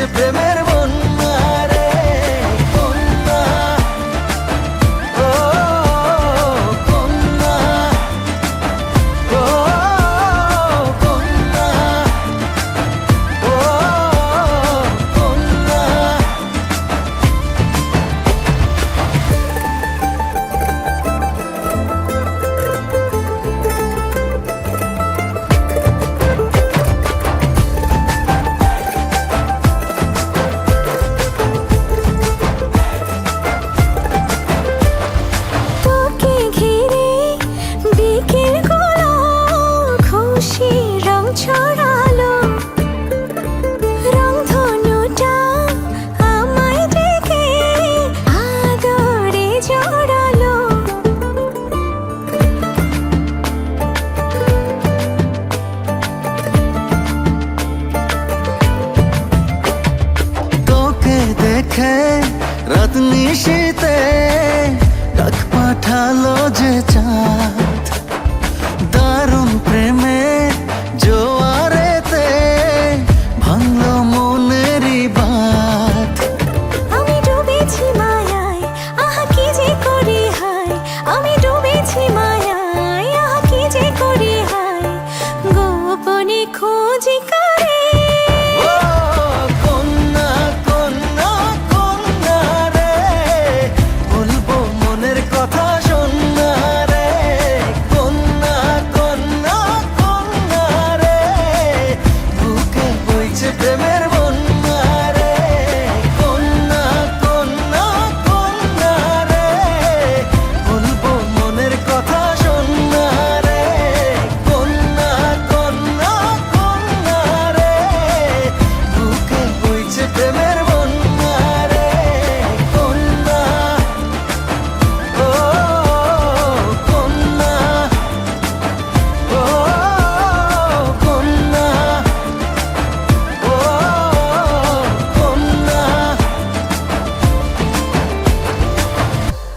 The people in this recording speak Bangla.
বইছে রাত নিশীতে ডাক পাঠালো যে চা